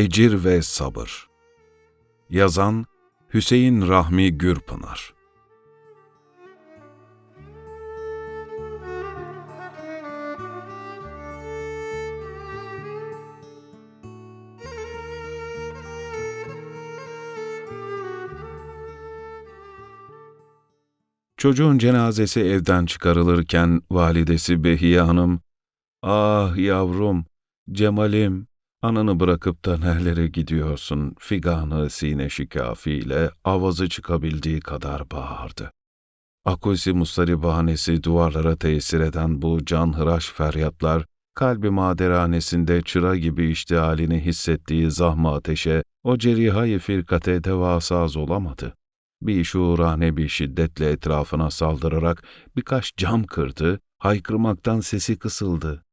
Ecir ve Sabır. Yazan Hüseyin Rahmi Gürpınar. Çocuğun cenazesi evden çıkarılırken validesi Behiye Hanım, ''Ah yavrum, Cemal'im, ananı bırakıp da nerelere gidiyorsun?'' figanı sine şikafiyle avazı çıkabildiği kadar bağırdı. Akusi mustarı bahanesi duvarlara tesir eden bu canhıraş feryatlar, kalbi maderanesinde çıra gibi iştihalini hissettiği zahma ateşe, o cerihayı firkate devasaz olamadı bir şuurane bir şiddetle etrafına saldırarak birkaç cam kırdı, haykırmaktan sesi kısıldı.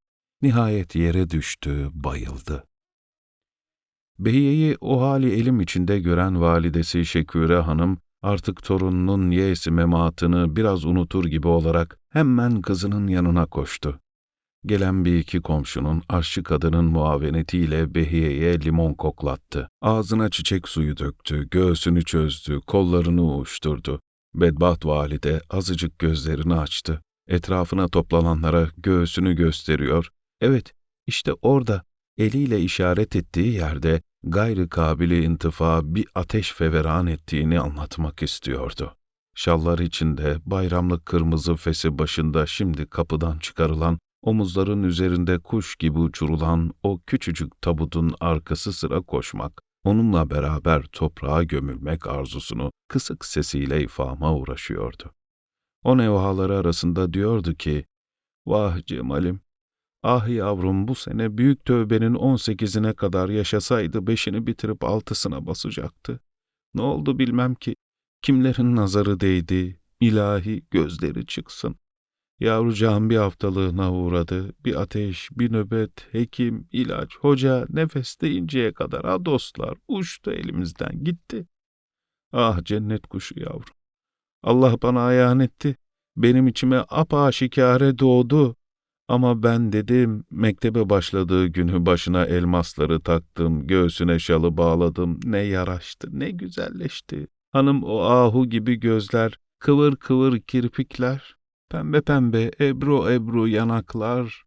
Nihayet yere düştü, bayıldı. Behiye'yi o hali elim içinde gören validesi Şeküre Hanım, artık torununun yeğsi mematını biraz unutur gibi olarak hemen kızının yanına koştu. Gelen bir iki komşunun aşçı kadının muavenetiyle Behiye'ye limon koklattı. Ağzına çiçek suyu döktü, göğsünü çözdü, kollarını uğuşturdu. Bedbaht valide azıcık gözlerini açtı. Etrafına toplananlara göğsünü gösteriyor. Evet, işte orada, eliyle işaret ettiği yerde gayrı kabili intifa bir ateş feveran ettiğini anlatmak istiyordu. Şallar içinde bayramlık kırmızı fesi başında şimdi kapıdan çıkarılan omuzların üzerinde kuş gibi uçurulan o küçücük tabutun arkası sıra koşmak, onunla beraber toprağa gömülmek arzusunu kısık sesiyle ifama uğraşıyordu. O nevhaları arasında diyordu ki, Vah Cemal'im, ah yavrum bu sene büyük tövbenin on sekizine kadar yaşasaydı beşini bitirip altısına basacaktı. Ne oldu bilmem ki, kimlerin nazarı değdi, ilahi gözleri çıksın. Yavrucağım bir haftalığına uğradı. Bir ateş, bir nöbet, hekim, ilaç, hoca nefes deyinceye kadar ha dostlar uçtu elimizden gitti. Ah cennet kuşu yavrum. Allah bana ayağın etti. Benim içime apaşikare doğdu. Ama ben dedim, mektebe başladığı günü başına elmasları taktım, göğsüne şalı bağladım. Ne yaraştı, ne güzelleşti. Hanım o ahu gibi gözler, kıvır kıvır kirpikler, Pembe pembe, ebru ebru yanaklar.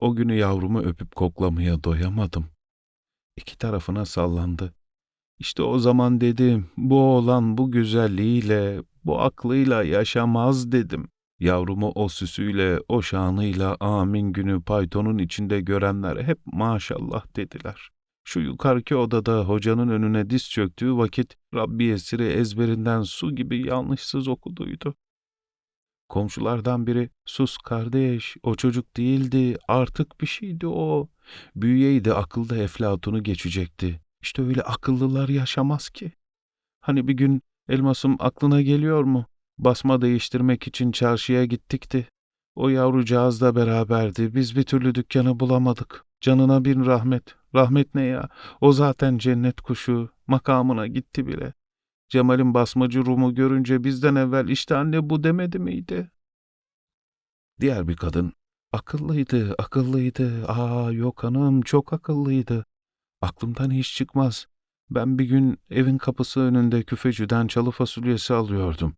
O günü yavrumu öpüp koklamaya doyamadım. İki tarafına sallandı. İşte o zaman dedim, bu oğlan bu güzelliğiyle, bu aklıyla yaşamaz dedim. Yavrumu o süsüyle, o şanıyla amin günü paytonun içinde görenler hep maşallah dediler. Şu yukarıki odada hocanın önüne diz çöktüğü vakit Rabbi esiri ezberinden su gibi yanlışsız okuduydu. Komşulardan biri, sus kardeş, o çocuk değildi, artık bir şeydi o. Büyüyeydi akılda Eflatun'u geçecekti. İşte öyle akıllılar yaşamaz ki. Hani bir gün elmasım aklına geliyor mu? Basma değiştirmek için çarşıya gittikti. O yavrucağız da beraberdi. Biz bir türlü dükkanı bulamadık. Canına bin rahmet. Rahmet ne ya? O zaten cennet kuşu. Makamına gitti bile. Cemal'in basmacı Rum'u görünce bizden evvel işte anne bu demedi miydi? Diğer bir kadın, akıllıydı, akıllıydı, aa yok hanım çok akıllıydı. Aklımdan hiç çıkmaz. Ben bir gün evin kapısı önünde küfeciden çalı fasulyesi alıyordum.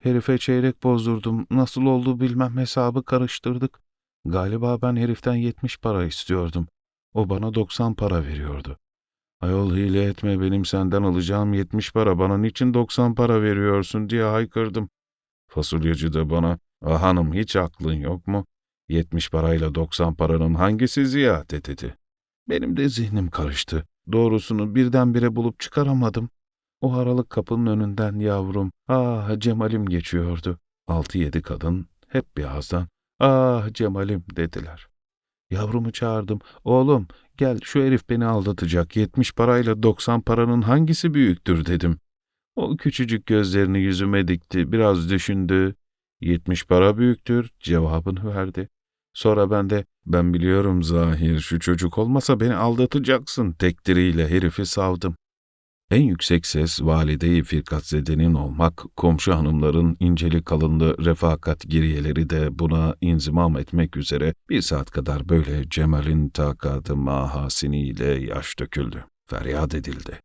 Herife çeyrek bozdurdum, nasıl oldu bilmem hesabı karıştırdık. Galiba ben heriften yetmiş para istiyordum. O bana doksan para veriyordu. Ayol hile etme benim senden alacağım yetmiş para bana niçin doksan para veriyorsun diye haykırdım. Fasulyacı da bana ah hanım hiç aklın yok mu? Yetmiş parayla doksan paranın hangisi ziyade dedi. Benim de zihnim karıştı. Doğrusunu birdenbire bulup çıkaramadım. O aralık kapının önünden yavrum, ah Cemal'im geçiyordu. Altı yedi kadın hep bir ağızdan, ah Cemal'im dediler. Yavrumu çağırdım. Oğlum gel şu herif beni aldatacak. Yetmiş parayla doksan paranın hangisi büyüktür dedim. O küçücük gözlerini yüzüme dikti. Biraz düşündü. Yetmiş para büyüktür cevabını verdi. Sonra ben de ben biliyorum Zahir şu çocuk olmasa beni aldatacaksın tektiriyle herifi savdım. En yüksek ses valide-i firkatzedenin olmak, komşu hanımların inceli kalınlı refakat giriyeleri de buna inzimam etmek üzere bir saat kadar böyle Cemal'in takatı mahasiniyle yaş döküldü. feryat edildi.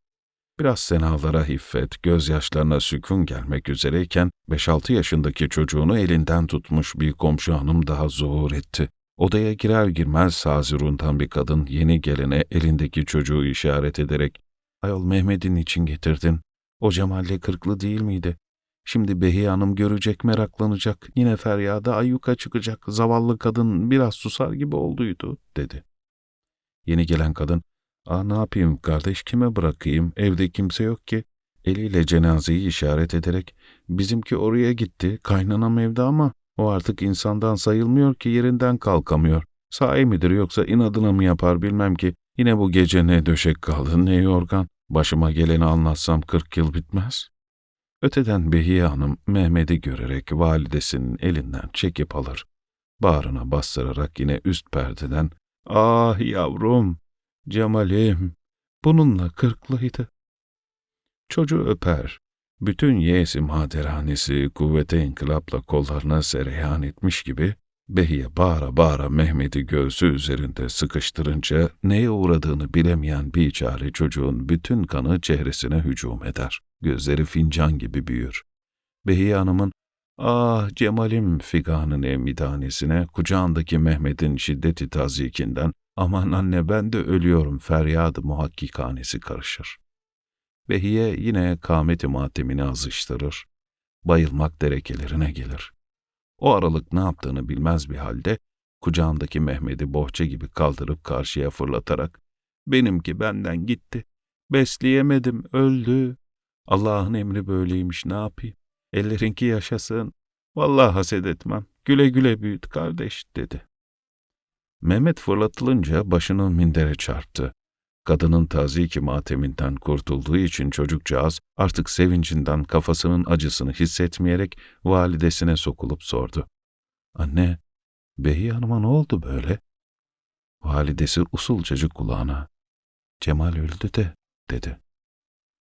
Biraz senalara hiffet, gözyaşlarına sükun gelmek üzereyken 5-6 yaşındaki çocuğunu elinden tutmuş bir komşu hanım daha zuhur etti. Odaya girer girmez sazirundan bir kadın yeni gelene elindeki çocuğu işaret ederek ''Ayol Mehmet'in için getirdin. O Cemal'le kırklı değil miydi? Şimdi Behiye Hanım görecek meraklanacak. Yine feryada ayyuka çıkacak. Zavallı kadın biraz susar gibi olduydu.'' dedi. Yeni gelen kadın ''Aa ne yapayım kardeş kime bırakayım? Evde kimse yok ki.'' Eliyle cenazeyi işaret ederek ''Bizimki oraya gitti. Kaynanam evde ama o artık insandan sayılmıyor ki yerinden kalkamıyor. Sahi midir yoksa inadına mı yapar bilmem ki. Yine bu gece ne döşek kaldı ne yorgan. Başıma geleni anlatsam kırk yıl bitmez. Öteden Behiye Hanım Mehmet'i görerek validesinin elinden çekip alır. Bağrına bastırarak yine üst perdeden ''Ah yavrum, Cemal'im, bununla kırklıydı.'' Çocuğu öper, bütün yeğesi maderanesi kuvvete inkılapla kollarına sereyan etmiş gibi, Behiye bağıra bağıra Mehmet'i göğsü üzerinde sıkıştırınca neye uğradığını bilemeyen bir çare çocuğun bütün kanı çehresine hücum eder. Gözleri fincan gibi büyür. Behiye Hanım'ın ''Ah Cemal'im'' figanın emidanesine kucağındaki Mehmet'in şiddeti tazikinden ''Aman anne ben de ölüyorum'' feryadı muhakkikanesi karışır. Behiye yine kâmeti matemini azıştırır. Bayılmak derekelerine gelir. O aralık ne yaptığını bilmez bir halde kucağındaki Mehmet'i bohça gibi kaldırıp karşıya fırlatarak ''Benimki benden gitti. Besleyemedim, öldü. Allah'ın emri böyleymiş, ne yapayım? Ellerinki yaşasın. Vallahi haset etmem. Güle güle büyüt kardeş.'' dedi. Mehmet fırlatılınca başını mindere çarptı. Kadının taziki mateminden kurtulduğu için çocukcağız artık sevincinden kafasının acısını hissetmeyerek validesine sokulup sordu. Anne, Behi Hanım'a ne oldu böyle? Validesi usulcacık kulağına. Cemal öldü de, dedi.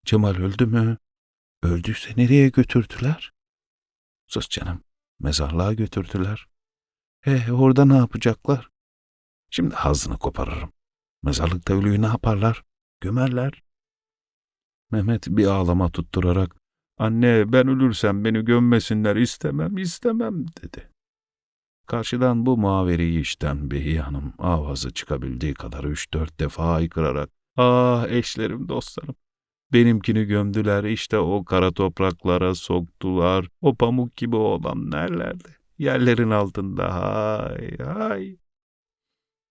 Cemal öldü mü? Öldüyse nereye götürdüler? Sus canım, mezarlığa götürdüler. Eh, orada ne yapacaklar? Şimdi hazını koparırım. Mezarlıkta ölüyü ne yaparlar? Gömerler. Mehmet bir ağlama tutturarak, anne ben ölürsem beni gömmesinler istemem istemem dedi. Karşıdan bu maveriyi işten Behi Hanım avazı çıkabildiği kadar üç dört defa aykırarak, ah eşlerim dostlarım, benimkini gömdüler işte o kara topraklara soktular, o pamuk gibi olan nerelerde, yerlerin altında hay hay.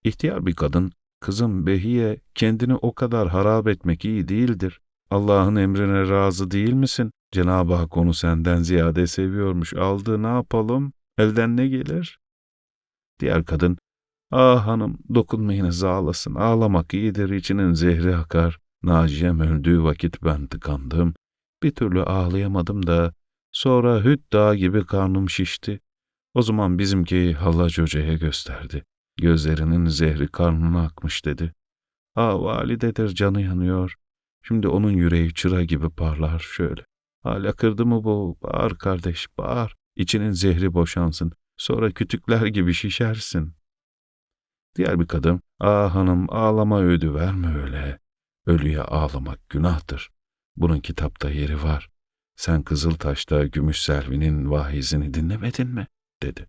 İhtiyar bir kadın Kızım Behiye, kendini o kadar harap etmek iyi değildir. Allah'ın emrine razı değil misin? Cenab-ı Hak onu senden ziyade seviyormuş. Aldı ne yapalım? Elden ne gelir? Diğer kadın, ah hanım dokunmayınız ağlasın. Ağlamak iyidir, içinin zehri akar. Naciye'm öldüğü vakit ben tıkandım. Bir türlü ağlayamadım da sonra hüt dağ gibi karnım şişti. O zaman bizimki Hallacı Hoca'ya gösterdi. Gözlerinin zehri karnına akmış dedi. Ha validedir canı yanıyor. Şimdi onun yüreği çıra gibi parlar şöyle. Hala kırdı mı bu? Bağır kardeş bağır. İçinin zehri boşansın. Sonra kütükler gibi şişersin. Diğer bir kadın, ah hanım ağlama ödü verme öyle. Ölüye ağlamak günahtır. Bunun kitapta yeri var. Sen Kızıltaş'ta Gümüş Selvi'nin vahizini dinlemedin mi? dedi.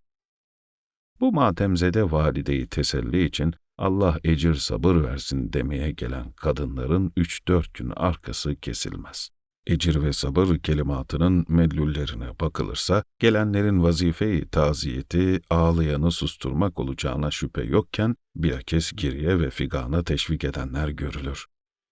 Bu matemzede valideyi teselli için Allah ecir sabır versin demeye gelen kadınların üç dört gün arkası kesilmez. Ecir ve sabır kelimatının medlullerine bakılırsa, gelenlerin vazifeyi taziyeti, ağlayanı susturmak olacağına şüphe yokken, bilakis geriye ve figana teşvik edenler görülür.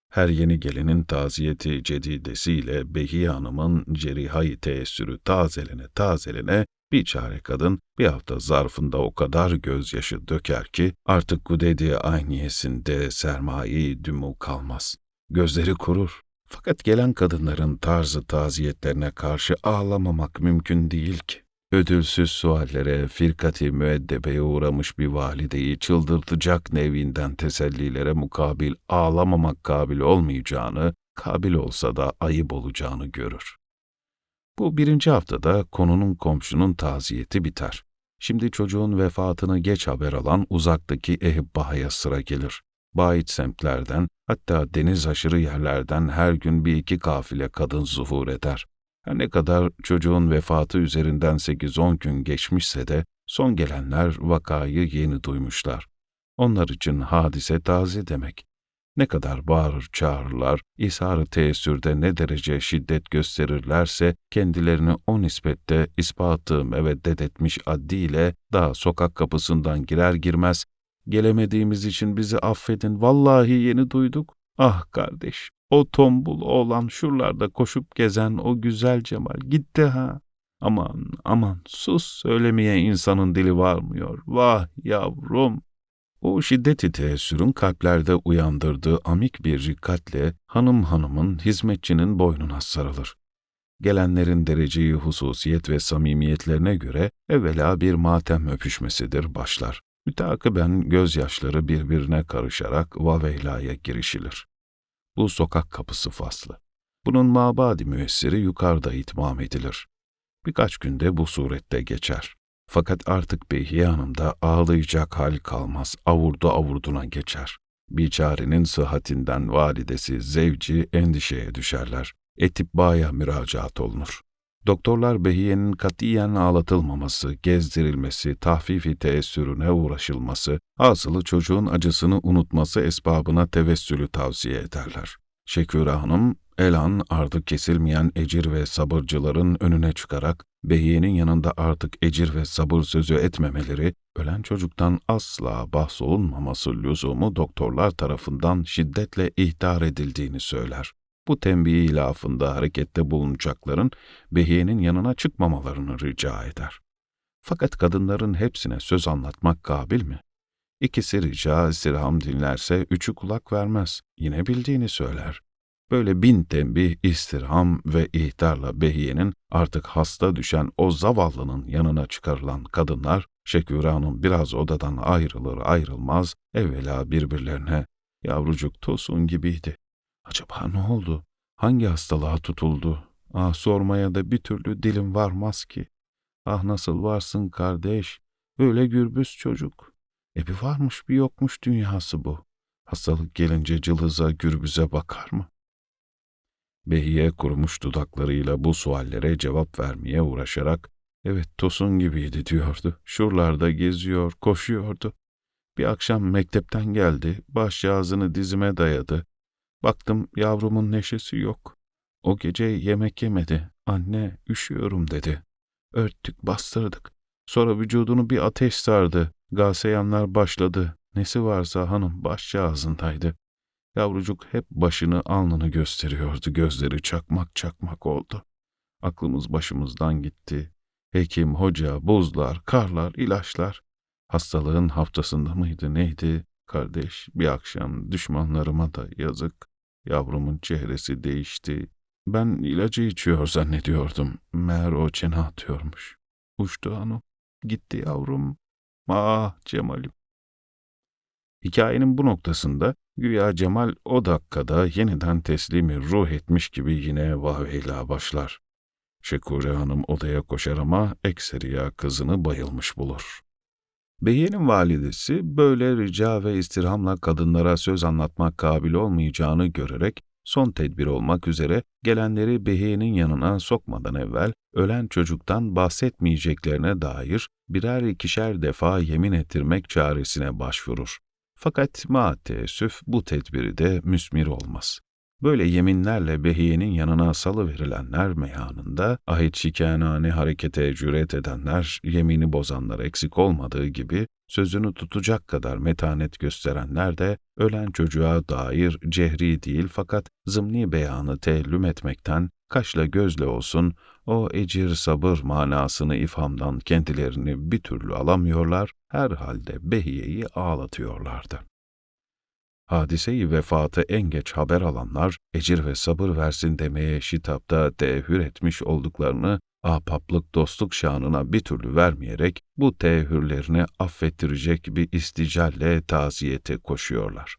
Her yeni gelinin taziyeti cedidesiyle Behiye Hanım'ın cerihayı teessürü tazelene tazelene bir çare kadın bir hafta zarfında o kadar gözyaşı döker ki artık Gudedi ayniyesinde sermayeyi dümü kalmaz. Gözleri kurur. Fakat gelen kadınların tarzı taziyetlerine karşı ağlamamak mümkün değil ki. Ödülsüz suallere, firkati müeddebeye uğramış bir valideyi çıldırtacak nevinden tesellilere mukabil ağlamamak kabil olmayacağını, kabil olsa da ayıp olacağını görür. Bu birinci haftada konunun komşunun taziyeti biter. Şimdi çocuğun vefatını geç haber alan uzaktaki Ehibbaha'ya sıra gelir. Bait semtlerden, hatta deniz aşırı yerlerden her gün bir iki kafile kadın zuhur eder. Her ne kadar çocuğun vefatı üzerinden 8-10 gün geçmişse de son gelenler vakayı yeni duymuşlar. Onlar için hadise taze demek. Ne kadar bağırır çağırırlar, ishar-ı teessürde ne derece şiddet gösterirlerse kendilerini o nispette ispatı meveddet etmiş addiyle daha sokak kapısından girer girmez gelemediğimiz için bizi affedin vallahi yeni duyduk. Ah kardeş o tombul oğlan şuralarda koşup gezen o güzel Cemal gitti ha. Aman aman sus söylemeye insanın dili varmıyor. Vah yavrum. O şiddeti teessürün kalplerde uyandırdığı amik bir rikkatle hanım hanımın, hizmetçinin boynuna sarılır. Gelenlerin dereceyi hususiyet ve samimiyetlerine göre evvela bir matem öpüşmesidir başlar. Mütakiben gözyaşları birbirine karışarak vaveylaya girişilir. Bu sokak kapısı faslı. Bunun mabadi müessiri yukarıda itmam edilir. Birkaç günde bu surette geçer. Fakat artık Behiye Hanım'da ağlayacak hal kalmaz, avurdu avurduna geçer. Biçarenin sıhhatinden validesi, zevci endişeye düşerler. Etibaya müracaat olunur. Doktorlar Behiye'nin katiyen ağlatılmaması, gezdirilmesi, tahfifi teessürüne uğraşılması, asılı çocuğun acısını unutması esbabına tevessülü tavsiye ederler. Şekûre Hanım, elan ardı kesilmeyen ecir ve sabırcıların önüne çıkarak, Behiye'nin yanında artık ecir ve sabır sözü etmemeleri, ölen çocuktan asla bahsolunmaması lüzumu doktorlar tarafından şiddetle ihtar edildiğini söyler bu tembih ilafında harekette bulunacakların Behiye'nin yanına çıkmamalarını rica eder. Fakat kadınların hepsine söz anlatmak kabil mi? İkisi rica istirham dinlerse üçü kulak vermez, yine bildiğini söyler. Böyle bin tembih, istirham ve ihtarla Behiye'nin artık hasta düşen o zavallının yanına çıkarılan kadınlar, Şekûre Hanım biraz odadan ayrılır ayrılmaz, evvela birbirlerine, yavrucuk tosun gibiydi, Acaba ne oldu? Hangi hastalığa tutuldu? Ah sormaya da bir türlü dilim varmaz ki. Ah nasıl varsın kardeş? Öyle gürbüz çocuk. E bir varmış bir yokmuş dünyası bu. Hastalık gelince cılıza gürbüze bakar mı? Behiye kurumuş dudaklarıyla bu suallere cevap vermeye uğraşarak evet Tosun gibiydi diyordu. Şuralarda geziyor, koşuyordu. Bir akşam mektepten geldi, başcağızını dizime dayadı. Baktım yavrumun neşesi yok. O gece yemek yemedi. Anne üşüyorum dedi. Örttük bastırdık. Sonra vücudunu bir ateş sardı. Gaseyanlar başladı. Nesi varsa hanım başça ağzındaydı. Yavrucuk hep başını alnını gösteriyordu. Gözleri çakmak çakmak oldu. Aklımız başımızdan gitti. Hekim, hoca, buzlar, karlar, ilaçlar. Hastalığın haftasında mıydı neydi? Kardeş bir akşam düşmanlarıma da yazık. Yavrumun çehresi değişti. Ben ilacı içiyor zannediyordum. Meğer o çene atıyormuş. Uçtu hanım. Gitti yavrum. Ah Cemal'im. Hikayenin bu noktasında güya Cemal o dakikada yeniden teslimi ruh etmiş gibi yine vahveyla başlar. Şekure Hanım odaya koşar ama ekseriya kızını bayılmış bulur. Behiye'nin validesi böyle rica ve istirhamla kadınlara söz anlatmak kabil olmayacağını görerek son tedbir olmak üzere gelenleri Behiye'nin yanına sokmadan evvel ölen çocuktan bahsetmeyeceklerine dair birer ikişer defa yemin ettirmek çaresine başvurur. Fakat maalesef bu tedbiri de müsmir olmaz. Böyle yeminlerle Behiye'nin yanına salı verilenler meyanında ahit şikanane harekete cüret edenler, yemini bozanlar eksik olmadığı gibi sözünü tutacak kadar metanet gösterenler de ölen çocuğa dair cehri değil fakat zımni beyanı teellüm etmekten kaşla gözle olsun o ecir sabır manasını ifhamdan kendilerini bir türlü alamıyorlar, herhalde Behiye'yi ağlatıyorlardı. Hadiseyi vefatı en geç haber alanlar, ecir ve sabır versin demeye şitapta tehür etmiş olduklarını ahbaplık dostluk şanına bir türlü vermeyerek bu tehürlerini affettirecek bir isticalle taziyete koşuyorlar.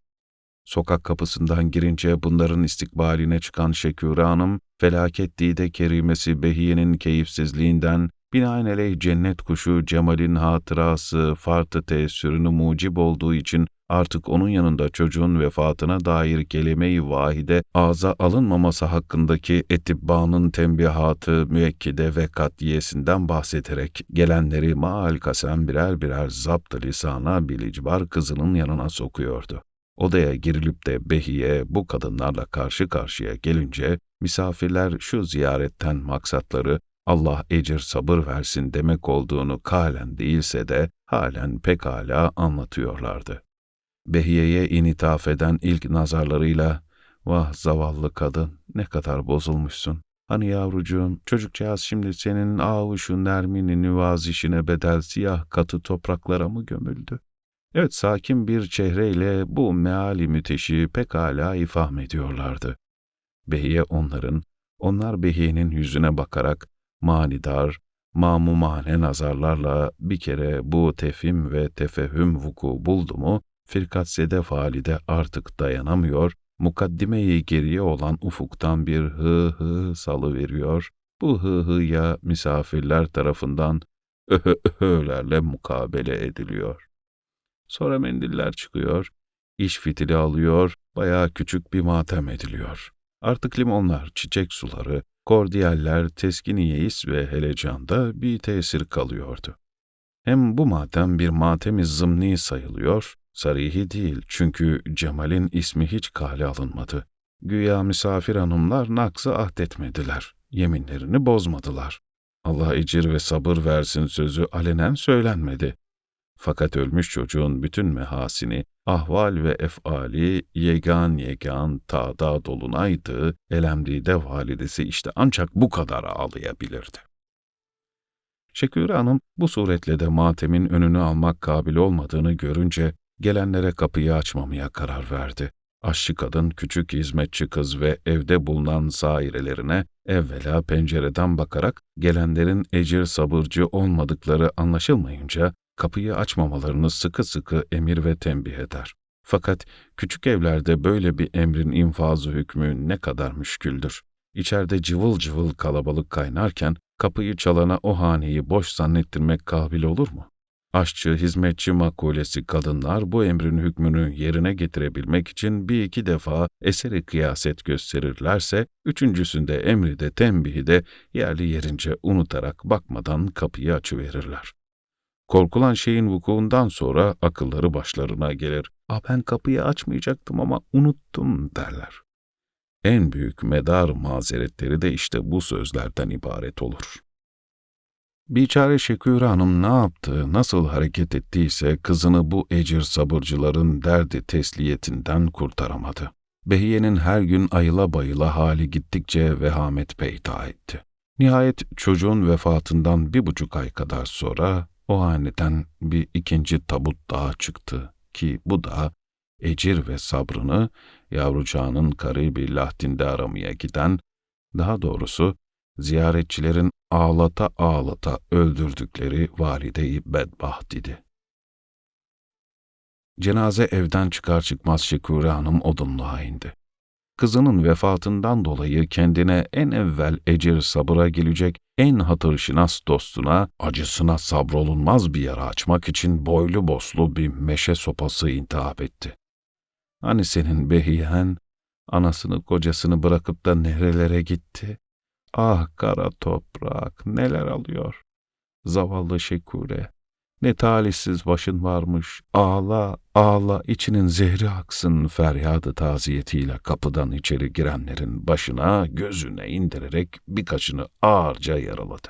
Sokak kapısından girince bunların istikbaline çıkan Şekûre Hanım, felaket dide kerimesi Behiye'nin keyifsizliğinden, binaenaleyh cennet kuşu Cemal'in hatırası, fartı teessürünü mucib olduğu için artık onun yanında çocuğun vefatına dair kelime-i vahide ağza alınmaması hakkındaki etibbanın tembihatı, müekkide ve katiyesinden bahsederek gelenleri maal kasem birer birer zapt lisana bilicbar kızının yanına sokuyordu. Odaya girilip de Behiye bu kadınlarla karşı karşıya gelince misafirler şu ziyaretten maksatları Allah ecir sabır versin demek olduğunu kalen değilse de halen pekala anlatıyorlardı. Behiye'ye initaf eden ilk nazarlarıyla, vah zavallı kadın ne kadar bozulmuşsun. Hani yavrucuğum, çocukcağız şimdi senin avuşu nermini nüvazişine bedel siyah katı topraklara mı gömüldü? Evet, sakin bir çehreyle bu meali müteşi pekala ifham ediyorlardı. Behiye onların, onlar Behiye'nin yüzüne bakarak manidar, mamumane nazarlarla bir kere bu tefhim ve tefehüm vuku buldu mu, firkatsede falide artık dayanamıyor, mukaddimeyi geriye olan ufuktan bir hı hı salı veriyor. Bu hı hıya misafirler tarafından öhö öhölerle mukabele ediliyor. Sonra mendiller çıkıyor, iş fitili alıyor, bayağı küçük bir matem ediliyor. Artık limonlar, çiçek suları, kordiyaller, teskini yeis ve helecanda bir tesir kalıyordu. Hem bu matem bir matem-i zımni sayılıyor, sarihi değil çünkü Cemal'in ismi hiç kale alınmadı. Güya misafir hanımlar naksı ahdetmediler, yeminlerini bozmadılar. Allah ecir ve sabır versin sözü alenen söylenmedi. Fakat ölmüş çocuğun bütün mehasini, ahval ve efali yegan yegan tada dolunaydı, elemdide validesi işte ancak bu kadar ağlayabilirdi. Şeküre Hanım bu suretle de matemin önünü almak kabil olmadığını görünce gelenlere kapıyı açmamaya karar verdi. Aşçı kadın, küçük hizmetçi kız ve evde bulunan sairelerine evvela pencereden bakarak gelenlerin ecir sabırcı olmadıkları anlaşılmayınca kapıyı açmamalarını sıkı sıkı emir ve tembih eder. Fakat küçük evlerde böyle bir emrin infazı hükmü ne kadar müşküldür. İçeride cıvıl cıvıl kalabalık kaynarken kapıyı çalana o haneyi boş zannettirmek kabil olur mu? Aşçı, hizmetçi makulesi kadınlar bu emrin hükmünü yerine getirebilmek için bir iki defa eseri kıyaset gösterirlerse, üçüncüsünde emri de tembihi de yerli yerince unutarak bakmadan kapıyı açıverirler. Korkulan şeyin vukuundan sonra akılları başlarına gelir. ''Aa ben kapıyı açmayacaktım ama unuttum.'' derler. En büyük medar mazeretleri de işte bu sözlerden ibaret olur. Biçare Şekûre Hanım ne yaptı, nasıl hareket ettiyse kızını bu ecir sabırcıların derdi tesliyetinden kurtaramadı. Behiye'nin her gün ayıla bayıla hali gittikçe vehamet peyda etti. Nihayet çocuğun vefatından bir buçuk ay kadar sonra o haneden bir ikinci tabut daha çıktı ki bu da ecir ve sabrını yavrucağının karibi lahdinde aramaya giden, daha doğrusu ziyaretçilerin ağlata ağlata öldürdükleri valide-i bedbaht idi. Cenaze evden çıkar çıkmaz Şekure Hanım odunluğa indi. Kızının vefatından dolayı kendine en evvel ecir sabıra gelecek en hatırşinas dostuna acısına sabrolunmaz bir yara açmak için boylu boslu bir meşe sopası intihap etti. Hani senin behiyen, anasını kocasını bırakıp da nerelere gitti? Ah kara toprak, neler alıyor. Zavallı Şekure, ne talihsiz başın varmış, ağla, ağla, içinin zehri aksın feryadı taziyetiyle kapıdan içeri girenlerin başına, gözüne indirerek birkaçını ağırca yaraladı.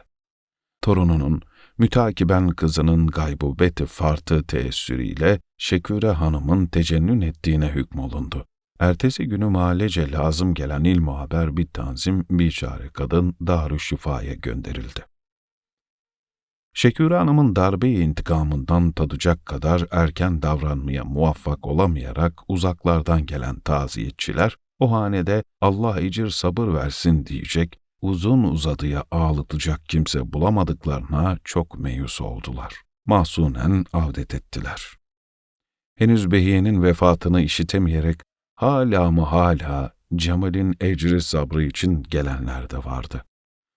Torununun, mütakiben kızının gaybubeti fartı teessürüyle Şekure Hanım'ın tecennün ettiğine hükmolundu. Ertesi günü mahallece lazım gelen ilmu haber bir tanzim, bir çare kadın Darüşşifa'ya gönderildi. Şekure Hanım'ın darbe intikamından tadacak kadar erken davranmaya muvaffak olamayarak uzaklardan gelen taziyetçiler, o hanede Allah icir sabır versin diyecek, uzun uzadıya ağlatacak kimse bulamadıklarına çok meyus oldular. Mahsunen avdet ettiler. Henüz Behiye'nin vefatını işitemeyerek hala mı hala Cemal'in ecri sabrı için gelenler de vardı.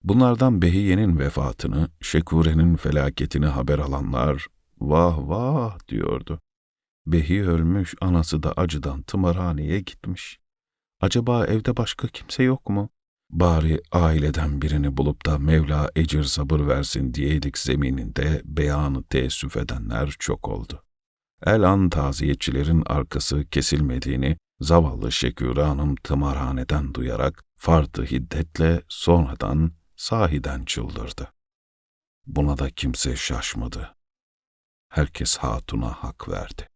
Bunlardan Behiye'nin vefatını, Şekure'nin felaketini haber alanlar vah vah diyordu. Behi ölmüş, anası da acıdan tımarhaneye gitmiş. Acaba evde başka kimse yok mu? Bari aileden birini bulup da Mevla ecir sabır versin diyeydik zemininde beyanı teessüf edenler çok oldu. El an taziyetçilerin arkası kesilmediğini zavallı Şekûre Hanım tımarhaneden duyarak fardı hiddetle sonradan sahiden çıldırdı. Buna da kimse şaşmadı. Herkes hatuna hak verdi.